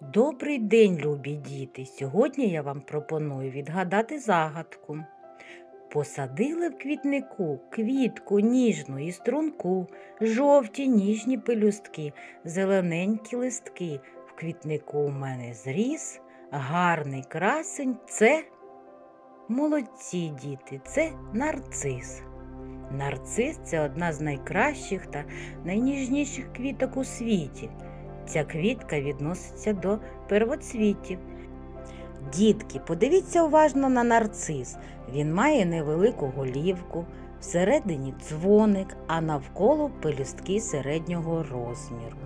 Добрий день, любі діти! Сьогодні я вам пропоную відгадати загадку. Посадили в квітнику квітку ніжну і струнку, жовті ніжні пелюстки, зелененькі листки. В квітнику у мене зріс, гарний красень це молодці діти, це нарцис. Нарцис це одна з найкращих та найніжніших квіток у світі. Ця квітка відноситься до первоцвітів. Дітки, подивіться уважно на нарцис. Він має невелику голівку, всередині дзвоник, а навколо пелюстки середнього розміру.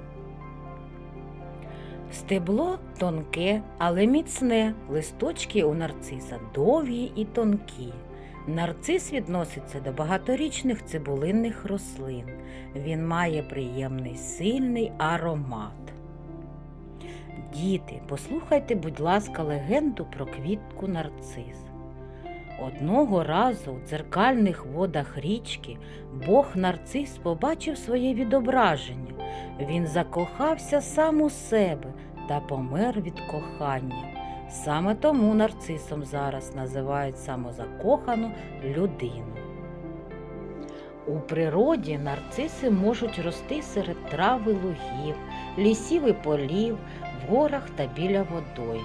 Стебло тонке, але міцне. Листочки у нарциса довгі і тонкі. Нарцис відноситься до багаторічних цибулинних рослин. Він має приємний сильний аромат. Діти, послухайте, будь ласка, легенду про квітку нарцис. Одного разу у дзеркальних водах річки Бог нарцис побачив своє відображення. Він закохався сам у себе та помер від кохання. Саме тому нарцисом зараз називають самозакохану людину. У природі нарциси можуть рости серед трав і лугів, лісів і полів, в горах та біля водойм.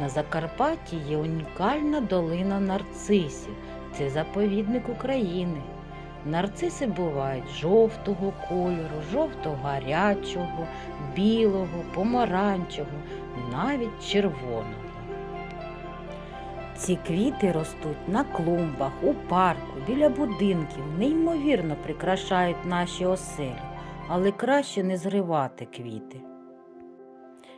На Закарпатті є унікальна долина нарцисів. Це заповідник України. Нарциси бувають жовтого кольору, жовто-гарячого, білого, помаранчого, навіть червоного. Ці квіти ростуть на клумбах, у парку, біля будинків, неймовірно прикрашають наші оселі, але краще не зривати квіти.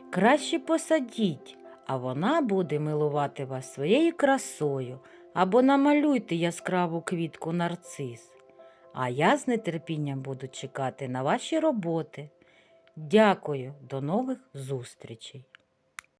Краще посадіть, а вона буде милувати вас своєю красою або намалюйте яскраву квітку нарцис. А я з нетерпінням буду чекати на ваші роботи. Дякую, до нових зустрічей!